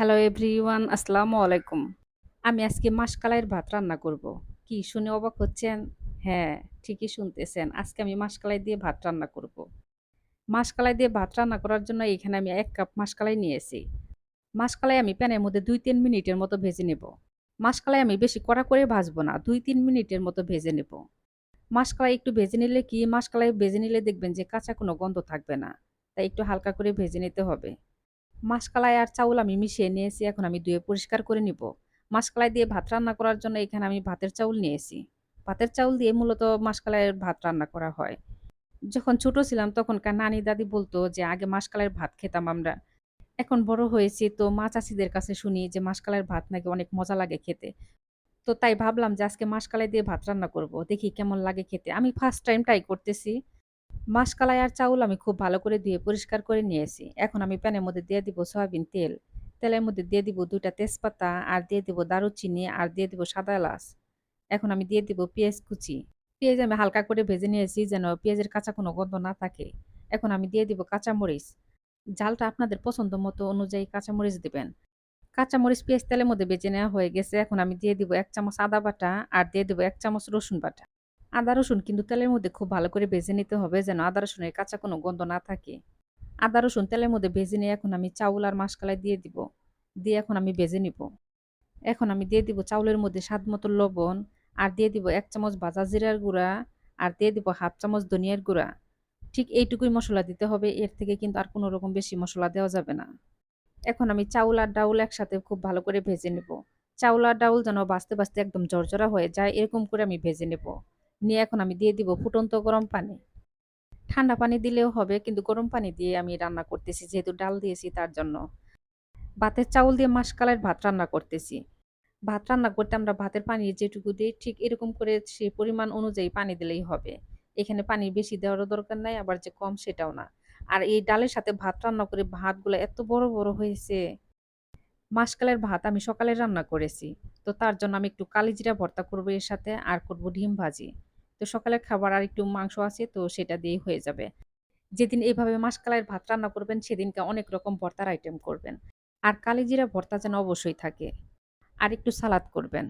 Hello everyone আসসালামু আলাইকুম আমি আজকে মাসকালাইয়ের ভাত রান্না করব। কি শুনে অবাক হচ্ছেন? হ্যাঁ ঠিকই শুনতেছেন। আজকে আমি মাসকালাই দিয়ে ভাত রান্না করব। মাসকালাই দিয়ে ভাত রান্না করার জন্য এখানে আমি এক কাপ মাসকালাই নিয়েছি। মাসকালাই আমি প্যানের মধ্যে দুই তিন মিনিটের মতো ভেজে নেব। মাসকালাই আমি বেশি কড়া করে ভাজবো না, দুই তিন মিনিটের মতো ভেজে নেব। মাসকালাই একটু ভেজে নিলে কি? মাসকালাই ভেজে নিলে দেখবেন যে কাঁচা কোনো গন্ধ থাকবে না। তাই একটু হালকা করে ভেজে নিতে হবে। মাসকালাই আর চাউল আমি মিশিয়ে নিয়েছি, এখন আমি ধুয়ে পরিষ্কার করে নিব। মাসকালাই দিয়ে ভাত রান্না করার জন্য এখানে আমি ভাতের চাউল নিয়েছি। ভাতের চাউল দিয়ে মূলত মাসকালাইয়ের ভাত রান্না করা হয়। যখন ছোট ছিলাম তখনকার নানি দাদি বলতো যে, আগে মাসকালাইয়ের ভাত খেতাম আমরা। এখন বড় হয়েছি তো মা চাচিদের কাছে শুনি যে, মাসকালাইয়ের ভাত নাকি অনেক মজা লাগে খেতে। তো তাই ভাবলাম যে, আজকে মাসকালাই দিয়ে ভাত রান্না করব। দেখি কেমন লাগে খেতে। আমি ফার্স্ট টাইম ট্রাই করতেছি। মাসকালাই আর চাউল আমি খুব ভালো করে ধুয়ে পরিষ্কার করে নিয়েছি। এখন আমি প্যানের মধ্যে দিয়ে দিব সয়াবিন তেল। তেলের মধ্যে দিয়ে দিব দুইটা তেজপাতা আর দিয়ে দিব দারুচিনি আর দিয়ে দিব সাদা এলাচ। এখন আমি দিয়ে দিব পেঁয়াজ কুচি। পেঁয়াজ আমি হালকা করে ভেজে নিয়েছি যেন পেঁয়াজের কাঁচা কোনো গন্ধ না থাকে। এখন আমি দিয়ে দিব কাঁচামরিচ। ঝালটা আপনাদের পছন্দ মতো অনুযায়ী কাঁচামরিচ দেবেন। কাঁচামরিচ পেঁয়াজ তেলের মধ্যে বেজে নেওয়া হয়ে গেছে। এখন আমি দিয়ে দিব এক চামচ আদা বাটা আর দিয়ে দিব এক চামচ রসুন বাটা। আদা, রসুন কিন্তু তেলের মধ্যে খুব ভালো করে ভেজে নিতে হবে যেন আদা, রসুনের কাঁচা কোনো গন্ধ না থাকে। আদা, রসুন তেলের মধ্যে ভেজে নিয়ে এখন আমি চাউল আর মাসকালাই দিয়ে দিব। দিয়ে এখন আমি ভেজে নিব। এখন আমি দিয়ে দিব চাউলের মধ্যে স্বাদ মতো লবণ আর দিয়ে দিব এক চামচ ভাজা জিরার গুঁড়া আর দিয়ে দিব হাফ চামচ ধনিয়ার গুঁড়া। ঠিক এইটুকুই মশলা দিতে হবে, এর থেকে কিন্তু আর কোনো রকম বেশি মশলা দেওয়া যাবে না। এখন আমি চাউল আর ডাউল একসাথে খুব ভালো করে ভেজে নেব। চাউল আর ডাউল যেন বাঁচতে বাঁচতে একদম জর্জরা হয়ে যায়, এরকম করে আমি ভেজে নেব। নিয়ে এখন আমি দিয়ে দিব ফুটন্ত গরম পানি। ঠান্ডা পানি দিলেও হবে, কিন্তু গরম পানি দিয়ে আমি রান্না করতেছি, যেহেতু ডাল দিয়েছি তার জন্য। ভাতের চাউল দিয়ে মাসকালের ভাত রান্না করতেছি। ভাত রান্না করতে আমরা ভাতের পানি যেটুকু দিই, ঠিক এরকম করে সে পরিমাণ অনুযায়ী পানি দিলেই হবে। এখানে পানি বেশি দেওয়ারও দরকার নাই, আবার যে কম সেটাও না। আর এই ডালের সাথে ভাত রান্না করে ভাতগুলো এত বড় বড় হয়েছে। মাসকালের ভাত আমি সকালে রান্না করেছি, তো তার জন্য আমি একটু কালিজিরা ভর্তা করব এর সাথে, আর করব ডিম ভাজি। তো সকালের খাবার আর একটু মাংস আছে, তো সেটা দিয়ে হয়ে যাবে। যেদিন এইভাবে মাসকালের ভাত রান্না করবেন, সেদিনকে অনেক রকম ভর্তার আইটেম করবেন। আর কালিজিরা ভর্তা যেন অবশ্যই থাকে। আর একটু সালাদ করবেন।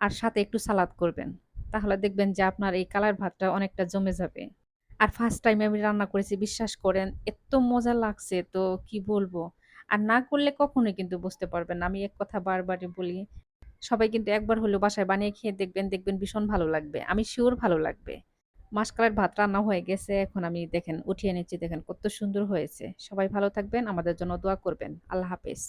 আর সাথে একটু সালাদ করবেন। তাহলে দেখবেন যে আপনার এই কালার ভাতটা অনেকটা জমে যাবে। আর ফার্স্ট টাইম আমি রান্না করেছি, বিশ্বাস করেন, এত মজা লাগছে, তো কি বলব? আর না করলে কখনোই কিন্তু বুঝতে পারবেন আমি এক কথা বারবারই বলি সবাই কিন্তু একবার হলেও বাসায় বানিয়ে খেয়ে দেখবেন দেখবেন ভীষণ ভালো লাগবে। আমি শিওর ভালো লাগবে। মাসকালের ভাত রান্না হয়ে গেছে, এখন আমি দেখেন উঠিয়ে নিচ্ছি, দেখেন কত সুন্দর হয়েছে। সবাই ভালো থাকবেন, আমাদের জন্য দোয়া করবেন। আল্লাহ হাফেজ।